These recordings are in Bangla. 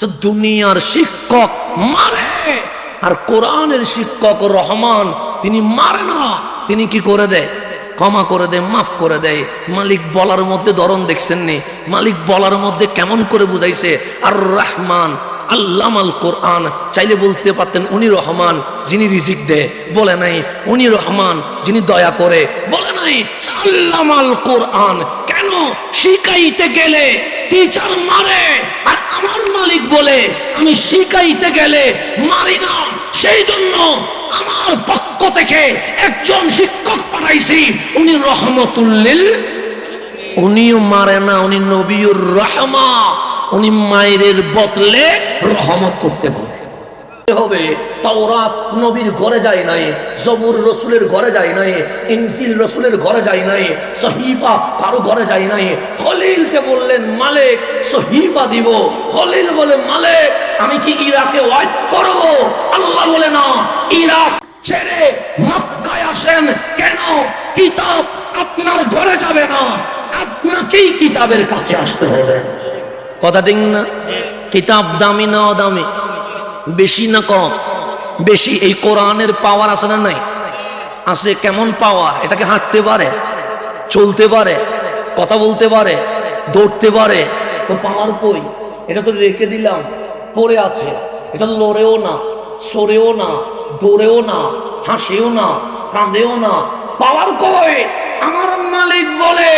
যে দুনিয়ার শিক্ষক মারে। আর কোরআনের শিক্ষক রহমান, তিনি মারে না। তিনি কি করে দেয়? ক্ষমা করে দেয়, মাফ করে দেয়। মালিক বলার মধ্যে ধরন দেখছেন নি মালিক বলার মধ্যে কেমন করে বুঝাইছে? আর রহমান আল্লাম আল কোরআন, চাইলে বলতে পারতেন উনি রহমান, যিনি রিজিক দেয়। বলে নাই, উনি রহমান, যিনি দয়া করে। বলে নাই আল্লাম আল কোরআন শিখাইতে গেলে টিচার মারে আর আমার মালিক বলে, আমি শিখাইতে গেলে মারি না। সেই জন্য আমার পক্ষ থেকে একজন শিক্ষক পাঠাইছি। উনি রহমতুল্লিল উনিও মারে না, উনি নবীর রহমা। উনি মায়ের বদলে রহমত করতে পারে হবে। তাওরাত নবীর ঘরে যায় নাই, জবুর রসুলের ঘরে যায় নাই, ইনজিল রসুলের ঘরে যায় নাই, সহিফা কারও ঘরে যায় নাই। খলিলকে বললেন, মালিক, সহিফা দিব। খলিল বলে, মালিক, আমি কি ইরাকে ওয়াইট করব? আল্লাহ বলে, না, ইরাক ছেড়ে মক্কায় আসেন কেন? কিতাব আপনার ঘরে যাবে না, আপনাকেই কিতাবের কাছে আসতে হবে। কথা ঠিক না? কিতাব দামি না অদামি? বেশি না কম? বেশি এই কোরআনের পাওয়ার আছে না নাই? আছে কেমন পাওয়ার এটাকে হাঁটতে পারে, চলতে পারে, কথা বলতে পারে, দৌড়তে পারে। তো পাওয়ার কই? এটা তো রেখে দিলাম, পড়ে আছে। এটা লড়েও না, সরেও না, দৌড়েও না, হাসেও না, কাঁদেও না। পাওয়ার কই? আমার মালিক বলে,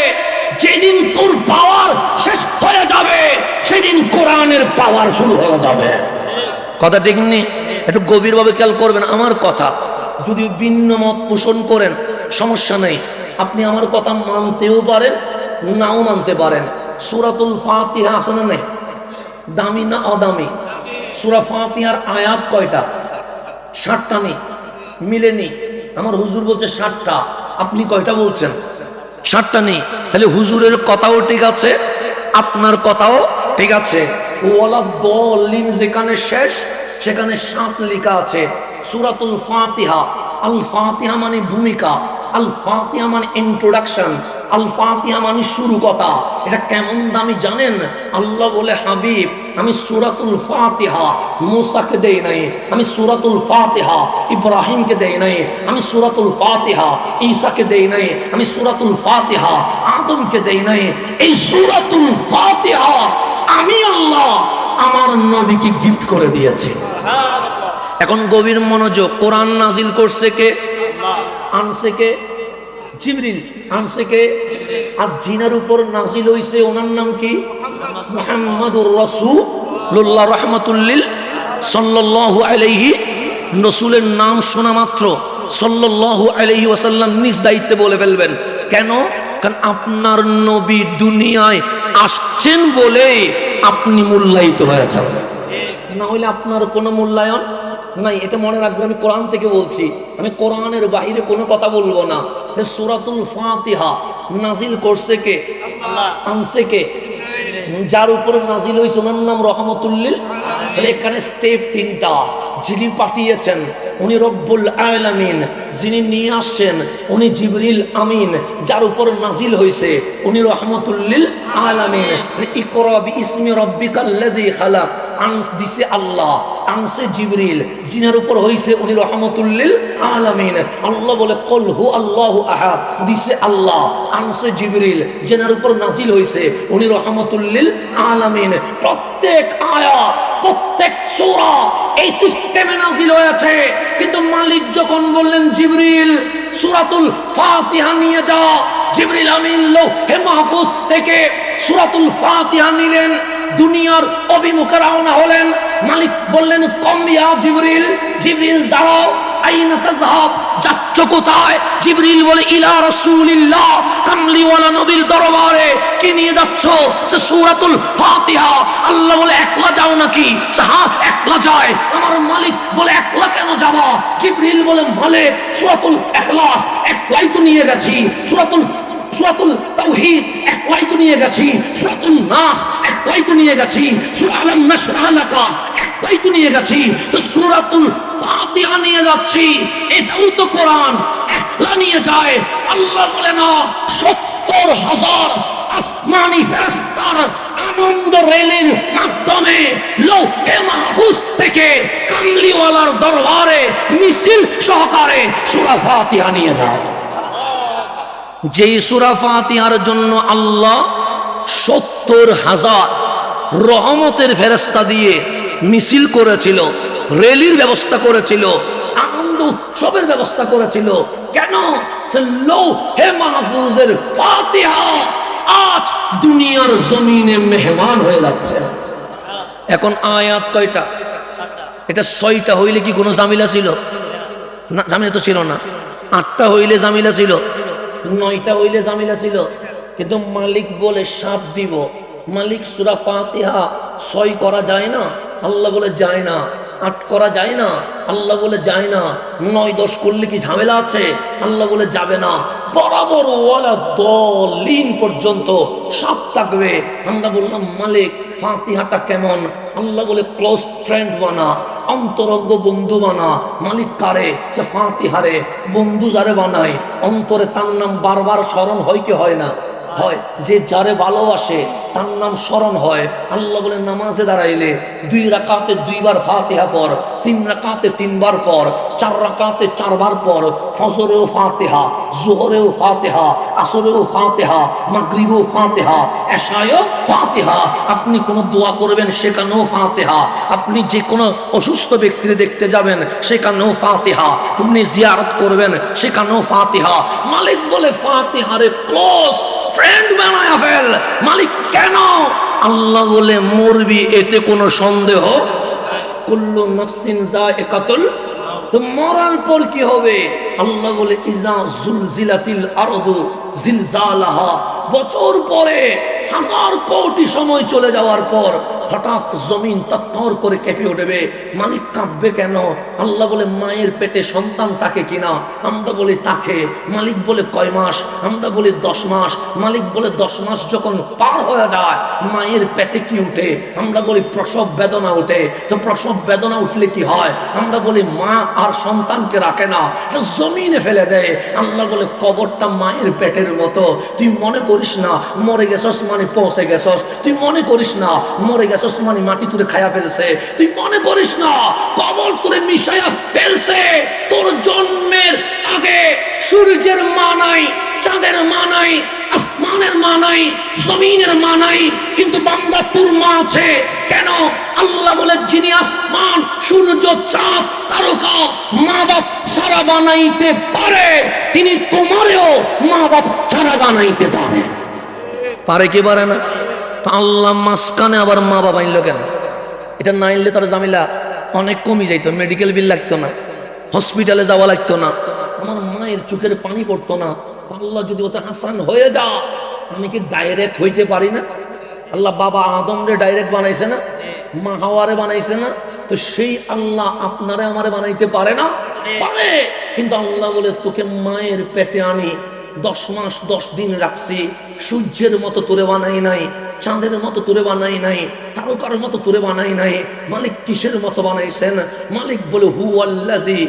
যেদিন তোর পাওয়ার শেষ হয়ে যাবে, সেদিন কোরআনের পাওয়ার শুরু হয়ে যাবে। কথা ঠিক নেই? একটু গভীরভাবে খেয়াল করবেন, আমার কথা। যদি ভিন্ন মত পোষণ করেন, সমস্যা নেই। আপনি আমার কথা মানতেও পারেন, নাও মানতে পারেন। সুরাতুল ফাতিহা আছে না নেই? দামি না অদামি? সুরা ফাতিহার আয়াত কয়টা? ষাটটা নেই। মিলেনি। আমার হুজুর বলছে ষাটটা আপনি কয়টা বলছেন? ষাটটা নেই। তাহলে হুজুরের কথাও ঠিক আছে, আপনার কথাও ঠিক আছে। ওয়ালা বলিন যেখানে শেষ, সেখানে সাত লেখা আছে। সুরাতুল ফাতিহা। আল ফাতিহা মানে ভূমিকা, আল ফাতিহা মানে ইন্ট্রোডাকশন আল ফাতিহা মানে শুরু কথা। এটা কেমন দামি জানেন? আল্লাহ বলে, হাবিব, আমি সুরাতুল ফাতিহা, মুসাকে দেই নাই। আমি সুরাতুল ফাতিহা, ইব্রাহিমকে দেই নাই। আমি সুরাতুল ফাতিহা, ঈসাকে দেই নাই। আমি সুরাতুল ফাতিহা, আদমকে দেই নাই। এই সুরাতুল ফাতিহা আমি আল্লাহ আমার নবীকে গিফট করে দিয়েছি। এখন গভীর মনোযোগ কোরআন নাজিল করছে কে? আনছে কে? জিবরিল। আনছে কে? আর জিনার উপর নাজিল হইছে ওনার নাম কি? মুহাম্মাদুর রাসূলুল্লাহ রাহমাতুল্লিল সাল্লাল্লাহু আলাইহি রসুলের নাম শোনা মাত্র। সাল্লাল্লাহু আলাইহি ওয়াসাল্লাম নিজ দায়িত্বে বলে ফেলবেন। কেন? কারণ আপনার নবী দুনিয়ায় আসছেন বলে আপনি মূল্যায়িত হয়ে যাবেন না হলে আপনার কোনো মূল্যায়ন নাই। এটা মনে রাখবেন আমি কোরআন থেকে বলছি। আমি কোরআনের বাইরে কোনো কথা বলব না। সুরাতুল ফাতিহা। নাজিল করছে কে? আনছে কে? যার উপরে নাজিল হয়েছে ওনার নাম রহমতুল্লিল এখানে স্টেপ তিনটা। যিনি পাঠিয়েছেন, উনি রব্বুল আলামিন। যিনি নিয়ে আসছেন, উনি জিবরিল আমিন। যার উপর নাজিল হয়েছে, উনি রহমতুল্লিল আলামিন। ইকরা বিইসমি রব্বিকাল্লাযী খালাক। আন দিছে আল্লাহ আনছে জিবরিল। জিনার উপর হইছে, উনি রহমতুল্লিল আলামিন। আল্লাহ বলে, কল হু আল্লাহু আহাদ। দিছে আল্লাহ আনছে জিবরিল। জিনার উপর নাজিল হইছে, উনি রহমতুল্লিল আলামিন। প্রত্যেক আয়াত প্রত্যেক সূরা এই সিস্টেমে নাজিল হয়েছে। কিন্তু মালিক যখন বললেন, জিবরিল, সুরাতুল ফাতিহা নিয়ে যা। জিবরিল আমিন হে মাহফুজ থেকে সূরাতুল ফাতিহা নিলেন, দুনিয়ার অভিমুখে রওনা হলেন। মালিক বললেন, কম ইয়া জিবরিল জিবরিল দাঁড়াও। কোথায়? জিবরিল বলে, ইলা নিয়ে যাচ্ছ? সে সূরাতুল ফাতিহা। আল্লাহ বলে, একলা যাও নাকি? বলে, একলা কেন যাবা? জিবরিল বলে মালিক সূরাতুল ইখলাস, একলাই তো নিয়ে গেছি। সূরাতুল, সুরাতুল একলাই তো নিয়ে গেছি। সুরাতুল নাস, একলাই তো নিয়ে গেছি। সূরা আলাম নাশরাহ লাকা, একলাই তো নিয়ে গেছি। তো সূরাতুল নিয়ে যাচ্ছি। তো কোরআন। যায়। আল্লাহ বলে, না, সত্তর হাজার আসমানি আনন্দ রেলের মাধ্যমে থেকে কামলিওয়ালার দরবারে মিছিল সহকারে সুরা ফাতিহা নিয়ে যাও যেই সুরা ফাতিহার জন্য আল্লাহ সত্তর হাজার রহমতের ফেরস্তা দিয়ে মিছিল করেছিল রেলির ব্যবস্থা করেছিল, আনন্দ উৎসবের ব্যবস্থা করেছিল। কেন? হে মাহফুজের আজ দুনিয়ার জমিনে মেহমান হয়ে যাচ্ছে। এখন আয়াত কয়টা? এটা ছয়টা হইলে কি কোনো জামিলা ছিল? না জামিলা তো ছিল না। আটটা হইলে জামিলা ছিল, নয়টা হইলে জামিলা ছিল। কিন্তু মালিক বলে সাপ দিব। মালিক সুরা ফাতিহা ছয় করা যায় না? আল্লাহ বলে যায় না। আট করা যায় না। আল্লাহ বলে, যায় না। নয় দশ করলে কি ঝামেলা আছে? আল্লাহ বলে, যাবে না। বরাবর ওয়ালা দলিন পর্যন্ত সাপ থাকবে। আমরা বললাম, মালিক, ফাতিহাটা কেমন? আল্লাহ বলে, ক্লোজ ফ্রেন্ড বানা, অন্তরঙ্গ বন্ধু বানা। মালিক কারে? সে ফাতিহারে। বন্ধু যারে বানায়? অন্তরে তার নাম বারবার স্মরণ হয় কি হয় না? হয়, যে যারে ভালোবাসে, তার নাম স্মরণ হয়। আল্লাহ বলে, নামাজে দাঁড়াইলে দুই রাকাতে দুইবার ফাতেহা পর তিন রাকাতে তিনবার পর চার রাকাতে চারবার পর ফজরেও ফাতেহা, জোহরেও ফাতেহা, আসরেও ফাতেহা, মাগরিবেও ফাতেহা, এশায়ও ফাতেহা। আপনি কোনো দোয়া করবেন, সেখানেও ফাতেহা। আপনি যে কোনো অসুস্থ ব্যক্তিকে দেখতে যাবেন, সেখানেও ফাতেহা। আপনি জিয়ারত করবেন, সেখানেও ফাতেহা। মালিক বলে ফাতেহারে ক্লোজ ফ্রেন্ড বানায় ফেল। মালিক কেন? আল্লাহ বলে, মরবি, এতে কোনো সন্দেহ? কুল্লু নফসিন যা একাতল তো মরার পর কি হবে? আল্লাহ বলে, ইজা জুলজিলাতিল আরদু জিলজালাহা। বছর পরে, হাজার কোটি সময় চলে যাওয়ার পর হঠাৎ জমিন তত্তর করে কেঁপে উঠবে। মালিক কাঁপবে কেন? আল্লাহ বলে, মায়ের পেটে সন্তান থাকে কিনা? আমরা বলি, তাকে। মালিক বলে, কয় মাস? আমরা বলি, দশ মাস। মালিক বলে, দশ মাস যখন পার হয়ে যায়, মায়ের পেটে কি উঠে? আমরা বলি, প্রসব বেদনা উঠে। তো প্রসব বেদনা উঠলে কি হয়? আমরা বলি, মা আর সন্তানকে রাখে না জমিনে ফেলে দেয় আল্লাহ বলে, কবরটা মায়ের পেটের মতো। তুই মনে করিস না, মরে গেছস মানে পৌঁছে গেছস। তুই মনে করিস না, মরে মানে মাটি তুলে খায়া ফেলছে। তুই মনে করিস না কবর তুলে মিশাইয়া ফেলছে। তোর জন্মের আগে সূর্যের মা চাঁদের মা আসমানের মা জমিনের মা কিন্তু বান্দা তোর মা আছে। কেন? আল্লাহ বলে, যিনি আসমান, সূর্য, চাঁদ, তারকা মা বাপ ছাড়া বানাইতে পারে। তিনি তোমারেও মা বাপ ছাড়া বানাইতে পারে। পারে কি পারে না? তা আল্লাহ মাঝখানে আবার মা বাবা আনলো কেন? এটা না আনলে তার জামিলা অনেক কমে যাইতো মেডিকেল বিল লাগতো না হসপিটালে যাওয়া লাগতো না। আমার মায়ের চোখের পানি পড়তো না। আল্লাহ যদি ওতে হাসান হয়ে যা, আমি কি ডাইরেক্ট হইতে পারি না? আল্লাহ বাবা আদমরে ডাইরেক্ট বানাইছে না, মা হাওয়ারে বানাইছে না, তো সেই আল্লাহ আপনারে আমারে বানাইতে পারে না? পারে। কিন্তু আল্লাহ বলে, তোকে মায়ের পেটে আনি, দশ মাস দশ দিন রাখছি, সূর্যের মতো তোরে বানাই নাই চাঁদের মতো তোরে বানাই নাই, তারকার মতো তোরে বানাই নাই, মালিক কিসের মতো বানাইছেন? মালিক বলে হু আল্লাজি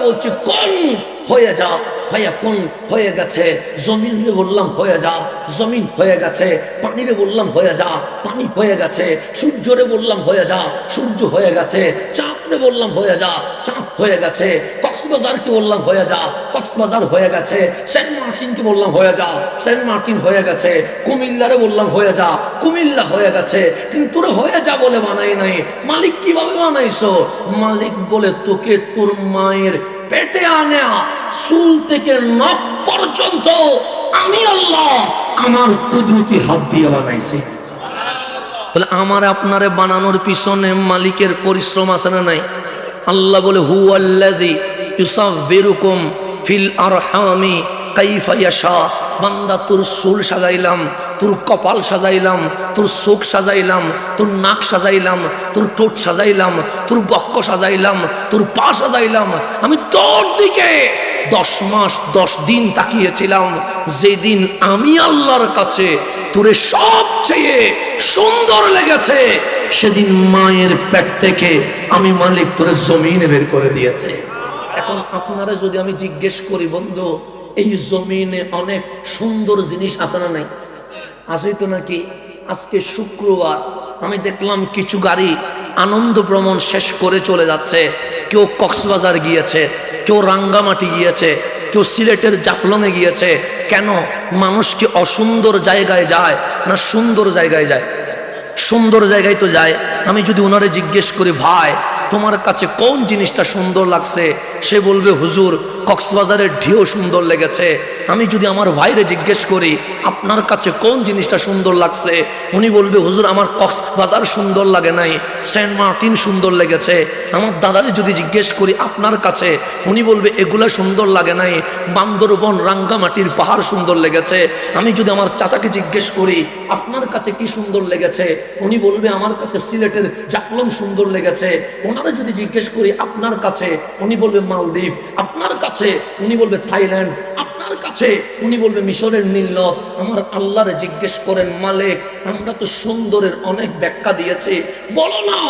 বলছি, কোন হয়ে যা হয়ে কোন হয়ে গেছে? জমিনে বললাম, হয়ে যা। জমিন হয়ে গেছে, পানিরে বললাম, হয়ে যা। পানি হয়ে গেছে, সূর্যরে বললাম, হয়ে যা। সূর্য হয়ে গেছে চাঁদরে বললাম, হয়ে যা, চাঁদ হয়ে গেছে। কক্সবাজারকে বললাম, হয়ে যা, কক্সবাজার হয়ে গেছে। সেন্ট মার্টিনকে বললাম, হয়ে যা, সেন্ট মার্টিন হয়ে গেছে। কুমিল্লারে বললাম, হয়ে যা, কুমিল্লা হয়ে গেছে। কিন্তু তোরে হয়ে যা বলে বানাই নাই। মালিক কীভাবে বানাইছো? মালিক বলে, তোকে তোর মায়ের পেটে আনা চুল থেকে নখ পর্যন্ত আমি আল্লাহ আমার কুদরতি হাত দিয়ে বানাইছি। তাহলে আমার আপনারে বানানোর পিছনে মালিকের পরিশ্রম আছে না নাই? আল্লাহ বলে হু আল্লাজি ইউসাফিরুকুম ফিল আরহামি কাইফা ইয়াশা। বান্দা তোর চুল সাজাইলাম, তোর কপাল সাজাইলাম, তোর চোখ সাজাইলাম, তোর নাক সাজাইলাম, তোর ঠোঁট সাজাইলাম, তোর বক্ষ সাজাইলাম, তোর পা সাজাইলাম। আমি তোর দিকে দশ মাস, দশ দিন তাকিয়েছিলাম। যেদিন আমি আল্লাহর কাছে তোরে সবচেয়ে সুন্দর লেগেছে, সেদিন মায়ের পেট থেকে আমি মালিক তোরে জমিনে বের করে দিয়েছে। এখন আপনারা যদি আমি জিজ্ঞেস করি, বন্ধু, এই জমিনে অনেক সুন্দর জিনিস আছে না নাই? আসেই তো নাকি? আজকে শুক্রবার, আমি দেখলাম কিছু গাড়ি আনন্দ ভ্রমণ শেষ করে চলে যাচ্ছে। কেউ কক্সবাজার গিয়েছে, কেউ রাঙ্গামাটি গিয়েছে, কেউ সিলেটের জাফলংয়ে গিয়েছে। কেন? মানুষ কি অসুন্দর জায়গায় যায় না সুন্দর জায়গায় যায়? সুন্দর জায়গায় তো যায়। আমি যদি ওনারে জিজ্ঞেস করি, ভাই তোমার কাছে কোন জিনিসটা সুন্দর লাগছে? সে বলবে, হুজুর, কক্সবাজারের ঢেউ সুন্দর লেগেছে। আমি যদি আমার ভাইরে জিজ্ঞেস করি, আপনার কাছে কোন জিনিসটা সুন্দর লাগছে? উনি বলবে, হুজুর, আমার কক্সবাজার সুন্দর লাগে নাই, সেন্ট মার্টিন সুন্দর লেগেছে। আমার দাদারে যদি জিজ্ঞেস করি, আপনার কাছে? উনি বলবে, এগুলা সুন্দর লাগে নাই, বান্দরবন রাঙ্গামাটির পাহাড় সুন্দর লেগেছে। আমি যদি আমার চাচাকে জিজ্ঞেস করি, আপনার কাছে কি সুন্দর লেগেছে? উনি বলবে, আমার কাছে সিলেটের জাফলং সুন্দর লেগেছে। ওনারা যদি জিজ্ঞেস করি, আপনার কাছে উনি বলবে মালদ্বীপ, আপনার কাছে উনি বলবে থাইল্যান্ড, আপনার কাছে উনি বলবে মিশরের আমার আল্লাহরে জিজ্ঞেস করেন, মালিক, আমরা তো সুন্দরের অনেক ব্যাখ্যা দিয়েছি। বলো না,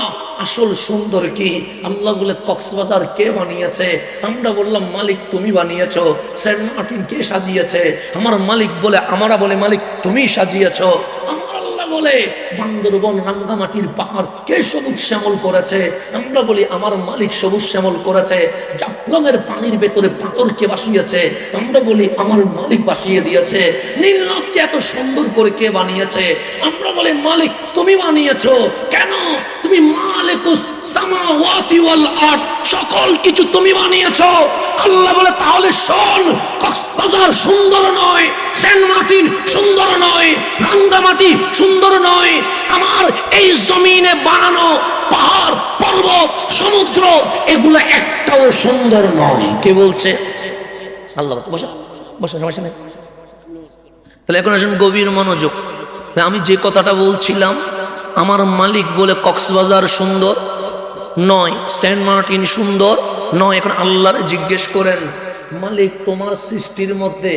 আসল সুন্দর কি? আল্লাহ বলে, কক্সবাজার কে বানিয়েছে? আমরা বললাম, মালিক, তুমি বানিয়েছো। সেন্ট মার্টিন কে সাজিয়েছে? আমার মালিক বলে, আমরা বলে, মালিক, তুমি সাজিয়েছো। বলে, বান্দরবন রাঙ্গামাটির পাহাড় কে সবুজ শ্যামল করেছে? আমরা বলি, আমার মালিক সবুজ শ্যামল করেছে, জাফলংয়ের পানির ভেতরে পাথর কে বাসিয়েছে আমরা বলি, আমার মালিক বাসিয়ে দিয়েছে নীলনদকে এত সুন্দর করে কে বানিয়েছে? আমরা বলি, মালিক, তুমি বানিয়েছো, কেন? তুমি মালিকুস সামাওয়াতি ওয়াল সকল কিছু তুমি বানিয়েছো। আল্লাহ বলে, তাহলে শোন সুন্দর নয় সেন্ট মার্টিন সুন্দর নয়, রাঙ্গামাটি সুন্দর নয়, আমার এই জমিনে বানানো পাহাড়, পর্বত, সমুদ্র, এগুলো একটাও সুন্দর নয়। কে বলছে? আল্লাহ সমস্যা নেই। তাহলে এখন আসেন গভীর মনোযোগ। আমি যে কথাটা বলছিলাম আমার মালিক বলে কক্সবাজার সুন্দর, নয় সেন্ট মার্টিন সুন্দর, নয় এখন আল্লাহরে জিজ্ঞেস করেন, মালিক তোমার সৃষ্টির মধ্যে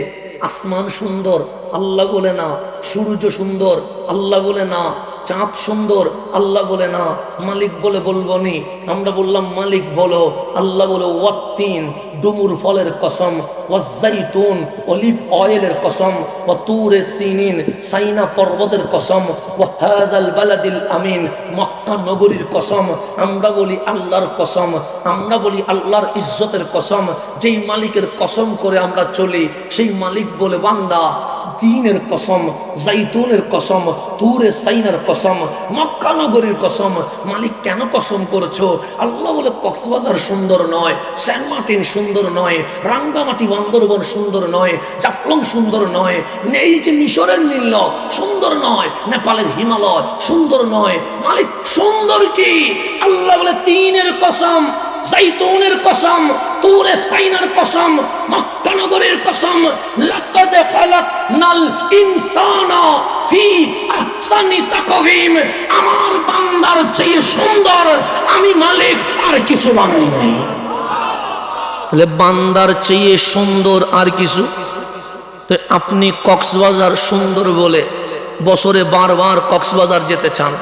আসমান সুন্দর? আল্লাহ বলে না, সূর্য সুন্দর, আল্লাহ বলে না চাঁদ সুন্দর, আল্লাহ বলে না, মালিক বলে বলব নি। আমরা বললাম, মালিক বলো। আল্লাহ বলে, ওয়াত্তিন, ডুমুর ফলের কসম ওয়াজাইতুন অলিভ অয়েলের কসম, ওয়া তুরে সিনিন, সাইনা পর্বতের কসম, ওয়া হাজাল বালাদিল আমিন, মক্কা নগরীর কসম। আমরা বলি আল্লাহর কসম, আমরা বলি আল্লাহর ইজ্জতের কসম। যেই মালিকের কসম করে আমরা চলি, সেই মালিক বলে বান্দা দিনের কসম, জাইতুনের কসম, তুরে সাইনার কসম, মক্কা নগরীর কসম। মালিক কেন কসম করছ? আল্লাহ বলে, কক্সবাজার সুন্দর নয়, সেন্ট মার্টিন সুন্দর নয়, রাঙ্গামাটি, বান্দরবন সুন্দর নয়, জাফলং সুন্দর নয়, এই যে মিশরের নীল সুন্দর নয়, নেপালের হিমালয় সুন্দর নয়। মালিক, সুন্দর কি? আল্লাহ বলে, তিনের কসম। জাইতুনের কসম, তুরে সাইনার কসম, মক্কা নগরের কসম, লাকাদ খালাকনাল ইনসানা ফি আহসানি তাকওয়িম। আমার বান্দার চেয়ে সুন্দর, আমি মালিক, আর কিছু বানাই নাই। তাহলে বান্দার চেয়ে সুন্দর আর কিছু? তো আপনি কক্সবাজার সুন্দর বলে বছরে বারবার কক্সবাজার যেতে চান।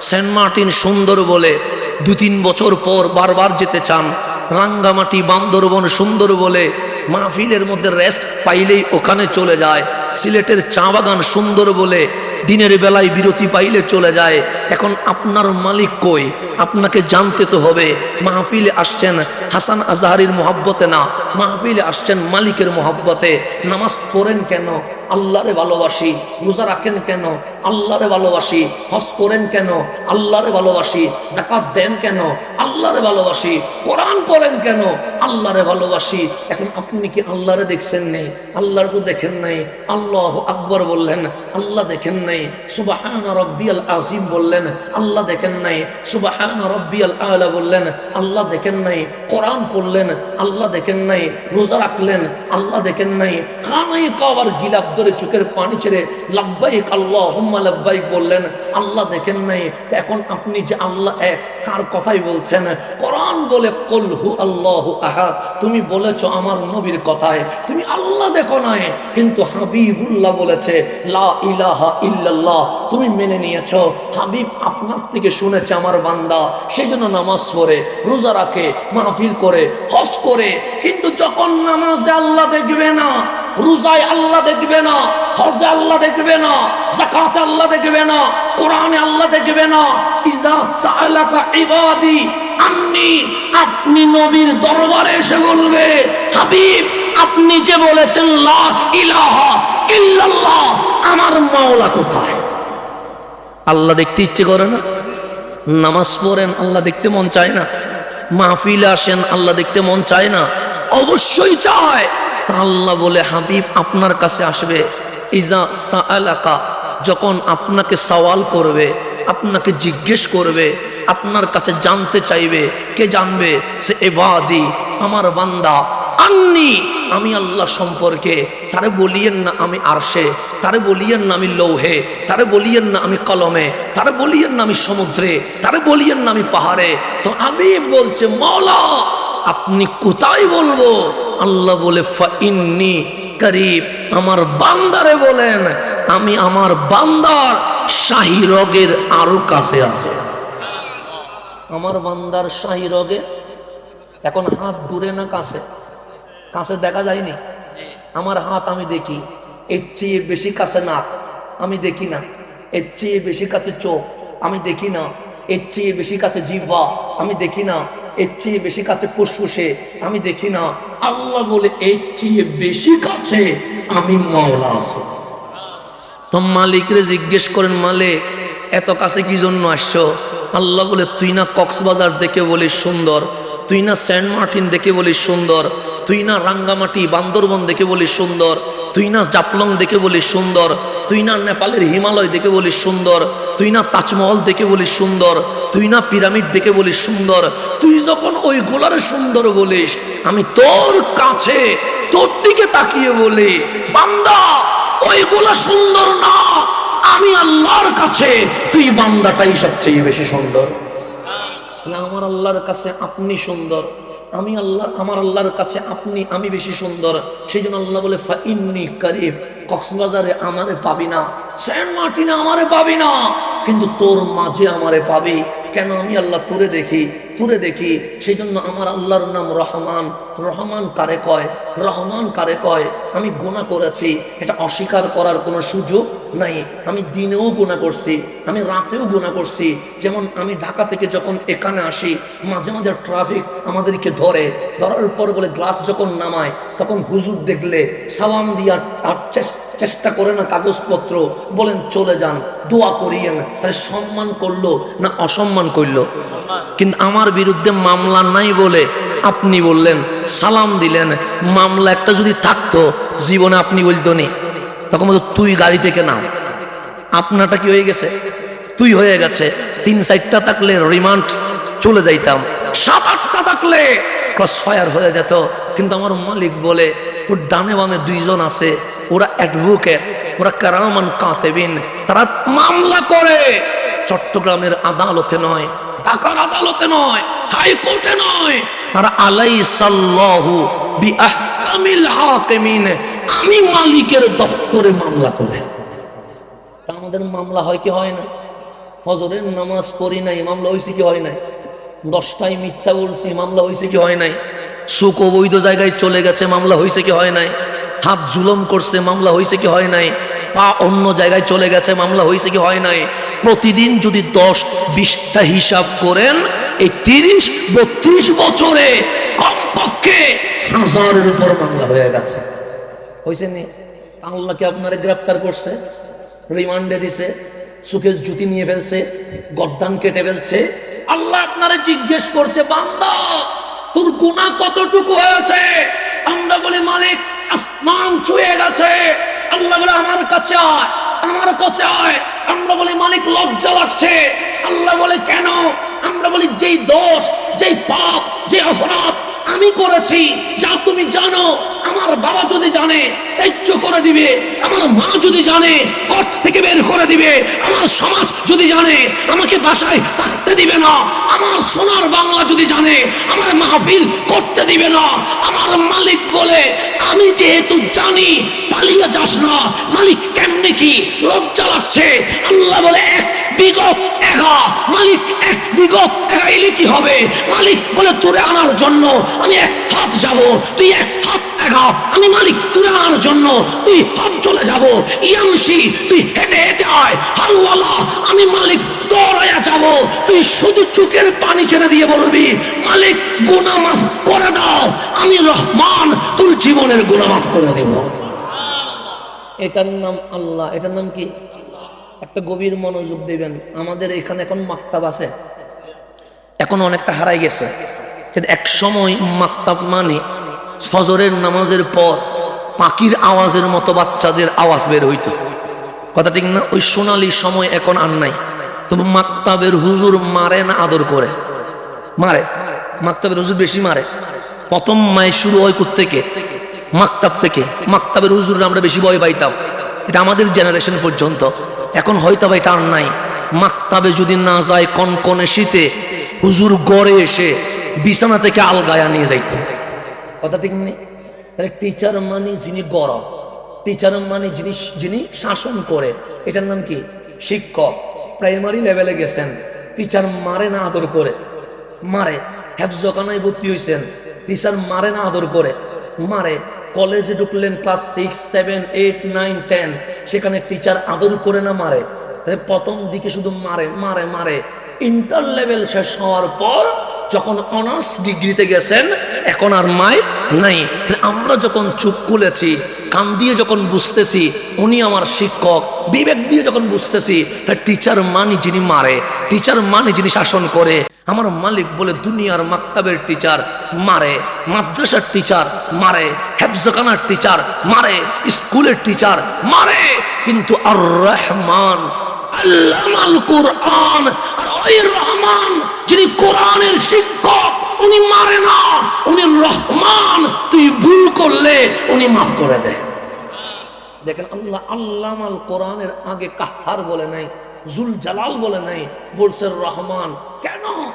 সেন্ট মার্টিন সুন্দর বলে দু তিন বছর পর বারবার যেতে চান। রাঙ্গামাটি, বান্দরবন সুন্দর বলে মাহফিলের মধ্যে রেস্ট পাইলেই ওখানে চলে যায়। সিলেটের চা বাগান সুন্দর বলে দিনের বেলায় বিরতি পাইলে চলে যায়। এখন আপনার মালিক কই? আপনাকে জানতে তো হবে, মাহফিলে আসছেন হাসান আজহারির মোহাব্বতে না? মাহফিলে আসছেন মালিকের মোহাব্বতে। নামাজ পড়েন কেন? আল্লাহরে ভালোবাসি। রোজা রাখেন কেন? আল্লাহরে ভালোবাসি। হজ করেন কেন? আল্লাহরে ভালোবাসি। জাকাত দেন কেন? আল্লাহরে ভালোবাসি। কোরআন পড়েন কেন? আল্লাহরে ভালোবাসি। এখন আপনি কি আল্লাহরে দেখছেন নেই? আল্লাহর তো দেখেন নাই। আল্লাহ আকবর বললেন, আল্লাহ দেখেন নাই। সুবাহান রব্বিয়াল আজিম বললেন, আল্লাহ দেখেন নাই। সুবাহান রব্বিয়াল আলা বললেন, আল্লাহ দেখেন নাই। কোরআন পড়লেন, আল্লাহ দেখেন নাই। রোজা রাখলেন, আল্লাহ দেখেন নাই খানাই কবার গিলাপ ধরে চোখের পানি ছেড়ে লাব্বাইক আল্লাহ হুম্মা লাব্বাইক বললেন, আল্লাহ দেখেন নাই, তো এখন আপনি যে আল্লাহ এক, কার কথাই বলছেন? কোরআন বলে, কল হু আল্লাহ আহাদ তুমি বলেছ আমার নবীর কথায়, তুমি আল্লাহ দেখো নাই, কিন্তু হাবিবুল্লাহ বলেছে, লা ইলাহা ইল্লাল্লাহ তুমি মেনে নিয়েছো, হাবিব আপনার থেকে শুনেছে আমার বান্দা সেই জন্য নামাজ পড়ে, রোজা রাখে, মাহফিল করে হস করে, কিন্তু যখন নামাজে আল্লাহ দেখবে না, রোজায় আল্লাহ দেখবে না, হজে আল্লাহ দেখবে না জাকাতে আল্লাহ দেখবে না, কোরআনে আল্লাহ দেখবে না, ইজা সালাকা ইবাদি, আন্নি, আপনি নবীর দরবারে এসে বলবে, হাবিব, আপনি যে বলেছেন লা ইলাহা ইল্লাল্লাহ, আমার মাওলা কোথায়? আল্লাহ দেখতে ইচ্ছে করে না? নামাজ পড়েন, আল্লাহ দেখতে মন চায় না। মাহফিলে আসেন, আল্লাহ দেখতে মন চায় না। অবশ্যই চায়। তা আল্লাহ বলে, হাবিব, আপনার কাছে আসবে। ইজা সাআলাকা, যখন আপনাকে সওয়াল করবে, আপনাকে জিজ্ঞেস করবে, আপনার কাছে জানতে চাইবে, কে জানবে? সে এবাদি, আমার বান্দা। আন্নি, আমি আল্লাহ সম্পর্কে, তারে বলিয়েন না আমি আরশে, তারে বলিয়েন না আমি লৌহে, তারে বলিয়েন না আমি কলমে, তারে বলিয়েন না আমি সমুদ্রে, তারে বলিয়েন না আমি পাহাড়ে। তো আমি বলছে মৌলা আপনি কোথায় বলব? আল্লাহ বলে, ফাইন্নি করিব। আমার বান্দারে বলেন, আমি আমার বান্দার শাহী রগের আরও কাছে আছে। আমার বান্দার শাহী রগের এখন হাত দূরে না কাছে? কাছে দেখা যায়নি? আমার হাত আমি দেখি, এর চেয়ে বেশি কাছে না। আমি দেখি না, এর চেয়ে বেশি কাছে চোখ। আমি দেখি না, এর চেয়ে বেশি কাছে জিহ্বা। আমি দেখি না এর চেয়ে বেশি কাছে ফুসফুসে। আমি দেখি না। আল্লাহ বলে, এর চেয়ে বেশি কাছে আমি মাওলা আছি। তো মালিকরে জিজ্ঞেস করেন, মালিক, এত কাছে কি জন্য আসছো? আল্লাহ বলে, তুই না কক্সবাজার দেখে বলিস সুন্দর, তুই না সেন্ট মার্টিন দেখে বলিস সুন্দর তুই না রাঙ্গামাটি, বান্দরবন দেখে বলিস সুন্দর, তুই না জাপলং দেখে বলিস সুন্দর, তুই না নেপালের হিমালয় দেখে বলিস সুন্দর, তুই না তাজমহল দেখে বলিস সুন্দর, তুই না পিরামিড দেখে বলিস সুন্দর, তুই যখন ওই গোলারে সুন্দর বলিস, আমি তোর কাছে, তোর দিকে তাকিয়ে বলি, বান্দা, ওই ওইগুলা সুন্দর না, আমি আল্লাহর কাছে, তুই বান্দাটাই সবচেয়ে বেশি সুন্দর। আমার আল্লাহর কাছে আপনি সুন্দর। আমি আল্লাহ, আমার আল্লাহর কাছে আপনি, আমি বেশি সুন্দর। সেই জন্য আল্লাহ বলে ইন্নি কারিব, কক্সবাজারে আমারে পাবি না, সেন্ট মার্টিনে আমারে পাবি না, কিন্তু তোর মাঝে আমারে পাবি। কেন আমি আল্লাহ তোরে দেখি, তুরে দেখি? সেই জন্য আমার আল্লাহর নাম রহমান। রহমান কারে কয়? রহমান কারে কয়? আমি গুণা করেছি। এটা অস্বীকার করার কোনো সুযোগ নাই। আমি দিনেও গুণা করছি। আমি রাতেও গুণা করছি। যেমন আমি ঢাকা থেকে যখন এখানে আসি, মাঝে মাঝে ট্রাফিক আমাদেরকে ধরে। ধরার পর বলে গ্লাস যখন নামায়, তখন হুজুর দেখলে সালাম দিয়া আর চেস- চেষ্টা করে না কাগজপত্র, বলেন চলে যান, দোয়া করিয়েন। তাহলে সম্মান করল না অসম্মান করল? কিন্তু আমার বিরুদ্ধে মামলা নাই বলে আপনি বললেন, সালাম দিলেন। মামলা একটা যদি থাকতো, জীবনে আপনি বলতো নি। তখন বলতো, তুই গাড়ি থেকে নাম। আপনারটা কি হয়ে গেছে? তুই হয়ে গেছে। তিন চারটা থাকলে রিমান্ড চলে যাইতাম। সাত আটটা থাকলে ক্রস ফায়ার হয়ে যেত। কিন্তু আমার মালিক বলে তোর ডানে বামে দুইজন আছে, ওরা অ্যাডভোকেট ওরা কারামান কাতেবিন, তারা মামলা করে। চট্টগ্রামের আদালতে নয়, ঢাকার আদালতে নয়, হাইকোর্টে নয়। তারা আলাই সাল্লাহু বি আহকামিল হাকিমিন, আমি মালিকের দপ্তরে মামলা করে। তা আমাদের মামলা হয় কি হয় না? ফজরের নামাজ পড়ি নাই, মামলা হয়েছে কি হয় নাই? দশটায় মিথ্যা বলছি, মামলা হয়েছে কি হয় নাই? সুখ অবৈধ জায়গায় চলে গেছে, মামলা হয়েছে কি হয় নাই? হাত জুলম করছে, মামলা হয়েছে কি হয় নাই? পা অন্য জায়গায় চলে গেছে, মামলা হয়েছে কি হয় নাই? প্রতিদিন যদি দশ, বিশটা হিসাব করেন, এই তিরিশ, বত্রিশ বছরে কমপক্ষে হাজারের উপর মামলা হয়ে গেছে। হয়েছে নি? আল্লাহ কি আপনারে গ্রেপ্তার করছে? রিমান্ডে দিছে, সুখের জুতি নিয়ে ফেলছে, গদ্দান কেটে ফেলছে। আল্লাহ আপনারে জিজ্ঞেস করছে, বান্দা তোর গুণা কতটুকু হয়েছে? আমরা বলি, মালিক, আসমান ছুঁয়ে গেছে। আল্লাহ বলে, আমার কাছে আয়, আমার কাছে আয়। আমরা বলি, মালিক, লজ্জা লাগছে। আল্লাহ বলে, কেন? আমরা বলি, যেই দোষ, যেই পাপ যে অপরাধ আমি করেছি, যা তুমি জানো, আমার বাবা যদি জানে, ত্যায্য করে দিবে, আমার মা যদি জানে, ঘর থেকে বের করে দিবে, আমার সমাজ যদি জানে, আমাকে বাসায় থাকতে দিবে না, আমার সোনার বাংলা যদি জানে, আমার মাহফিল করতে দিবে না, আমার মালিক বলে, আমি যেহেতু জানি, পালিয়ে যাস না, মালিক কি লজ্জা লাগছে আল্লাহ বলে, এক বিগত একা, মালিক এক বিগত একা, এলে কি হবে? মালিক বলে, তোরে আনার জন্য আমি এক হাত যাব, তুই এক হাত দেখা আমি মালিক তুলে আনার জন্য তুই হজ চলে যাব ইয়ামসি তুই হেঁটে হেঁটে আয় হারওয়ালা আমি মালিক দৌড়াইয়া যাব, তুই শুধু চোখের পানি ছেড়ে দিয়ে বলবি, মালিক, গুনাহ মাফ করে দাও, আমি রহমান, তোর জীবনের গুনাহ মাফ করে দেব। এটার নাম আল্লাহ। এটার নাম কি? একটা গভীর মনোযোগ দেবেন। আমাদের এখানে এখন মাক্তাব আছে। এখন অনেকটা হারাই গেছে। এক সময় মাক্তাব মানে ফজরের নামাজের পর পাখির আওয়াজের মতো বাচ্চাদের আওয়াজ বের হইতো। কথা ঠিক না? ওই সোনালি সময় এখন আর নাই। তবু মাক্তাবের হুজুর মারে না আদর করে? মারে। মাক্তাবের হুজুর বেশি মারে। প্রথম মায় শুরু হয় থেকে মাক্তাব থেকে, মাক্তাবের হুজুর আমরা বেশি ভয় পাইতাম। এটা আমাদের জেনারেশন পর্যন্ত। এখন হয়তো বা এটা নাই। মাকতাবে যদি না যায়, কনকনে শীতে হুজুর গড়ে এসে বিছানা থেকে আলগায়া নিয়ে যাইতো। কথা ঠিক নেই? তাহলে টিচার মানে যিনি গরম টিচার মানে যিনি যিনি শাসন করে। এটার নাম কি? শিক্ষক। প্রাইমারি লেভেলে গেছেন। টিচার মারে না আদর করে। মারে। হেফজখানায় ভর্তি হয়েছেন টিচার মারে না আদর করে। মারে। কলেজে ঢুকলেন class six, seven, eight, nine, ten. সেখানে টিচার আদর করে না মারে। প্রথম দিকে শুধু মারে মারে মারে। ইন্টার লেভেল শেষ হওয়ার পর যখন অনার্স ডিগ্রিতে গেছেন, এখন আর মায় নাই। আমরা যখন চুপ খুলেছি, কান দিয়ে যখন বুঝতেছি, উনি আমার শিক্ষক, বিবেক দিয়ে যখন বুঝতেছি তা টিচার মানি যিনি মারে টিচার মানে যিনি শাসন করে। আমার মালিক বলে দুনিয়ার মাক্তাবের টিচার মারে, মাদ্রাসার টিচার মারে, হেফজখানার টিচার মারে, স্কুলের টিচার মারে। কিন্তু আর রহমান আল্লামাল কোরআন রহমান যিনি কোরআনের শিক্ষক, উনি মারে না। উনি রহমান, তুই ভুল করলে উনি মাফ করে দেয় দেখেন আল্লাহ আল্লামাল কোরআনের আগে কাহার বলে নাই? জুল জালাল বলে নাই, বলছে রহমান, কেন?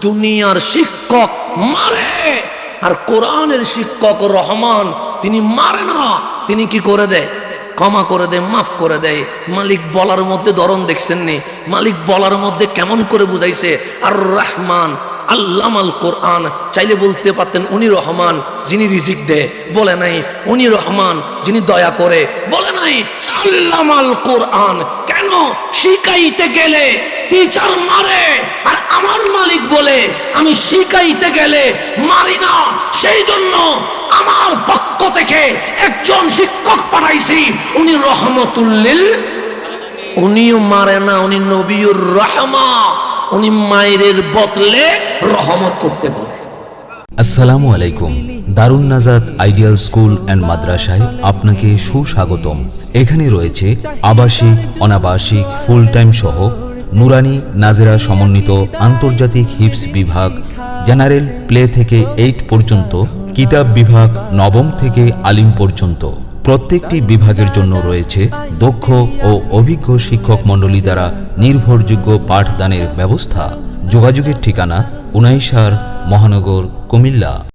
দুনিয়ার শিক্ষক মারে। আর কোরআনের শিক্ষক রহমান, তিনি মারে না। তিনি কি করে দেয়? ক্ষমা করে দেয়, মাফ করে দেয়। মালিক বলার মধ্যে ধরন দেখছেন নি মালিক বলার মধ্যে কেমন করে বুঝাইছে? আর রহমান, আল্লামাল কোরআন, চাইলে বলতে পারতেন উনি রহমান, যিনি রিজিক দেয়। বলে নাই, উনি রহমান, যিনি দয়া করে। বলে নাই কোরআন। কেন? শিখাইতে গেলে টিচার মারে, আর আমার মালিক বলে, আমি শিখাইতে গেলে মারি না। সেই জন্য আমার পক্ষ থেকে একজন শিক্ষক পাঠাইছি, উনি রহমতুল্লিল। উনিও মারে না, উনি নবীর রহমা। উনি মায়ের বদলে রহমত করতে পারে আসসালামু আলাইকুম। দারুণ নাজাদ আইডিয়াল স্কুল অ্যান্ড মাদ্রাসায় আপনাকে সুস্বাগতম। এখানে রয়েছে আবাসিক, অনাবাসিক ফুল টাইম সহ নুরানি নাজেরা সমন্বিত আন্তর্জাতিক হিপস বিভাগ, জেনারেল প্লে থেকে এইট পর্যন্ত, কিতাব বিভাগ নবম থেকে আলিম পর্যন্ত। প্রত্যেকটি বিভাগের জন্য রয়েছে দক্ষ ও অভিজ্ঞ শিক্ষক মণ্ডলী দ্বারা নির্ভরযোগ্য পাঠদানের ব্যবস্থা। যোগাযোগের ঠিকানা উনাইশার মহানগর কুমিল্লা।